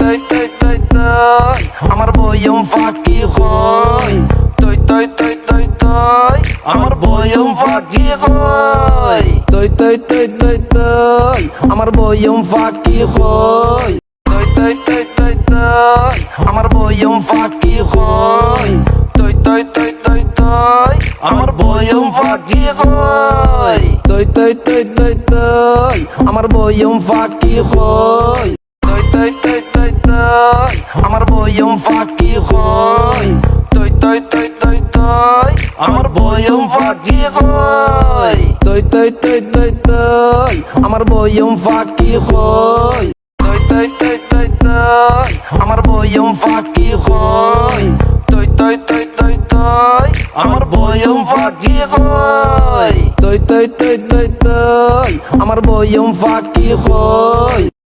তৈ তৈ তৈ তৈ আমার বয়ম ফাঁকি হয় তৈ তৈ তৈ তৈ তৈ আমার বয়ম ফাঁকি হয় তৈ তৈ তৈ তৈ তৈ আমার বয়ম ফাঁকি হয় তৈ তৈ তৈ তৈ তৈ আমার বয়ম ফাঁকি হয় তৈ তৈ তৈ তৈ তৈ আমার বয়ম ফাঁকি হয় তৈ তৈ তৈ তৈ তৈ আমার বয়ম ফাঁকি হয় তৈ আমার বয়ম ফাঁকি হয় তৈ তৈ তৈ তৈ তৈ আমার বয়ম ফাঁকি হয় তৈ তৈ তৈ তৈ তৈ আমার বয়ম ফাঁকি হয় তৈ তৈ তৈ তৈ তৈ আমার বয়ম ফাঁকি হয় তৈ তৈ তৈ তৈ তৈ আমার বয়ম ফাঁকি হয় তৈ তৈ তৈ তৈ তৈ আমার বয়ম ফাঁকি হয়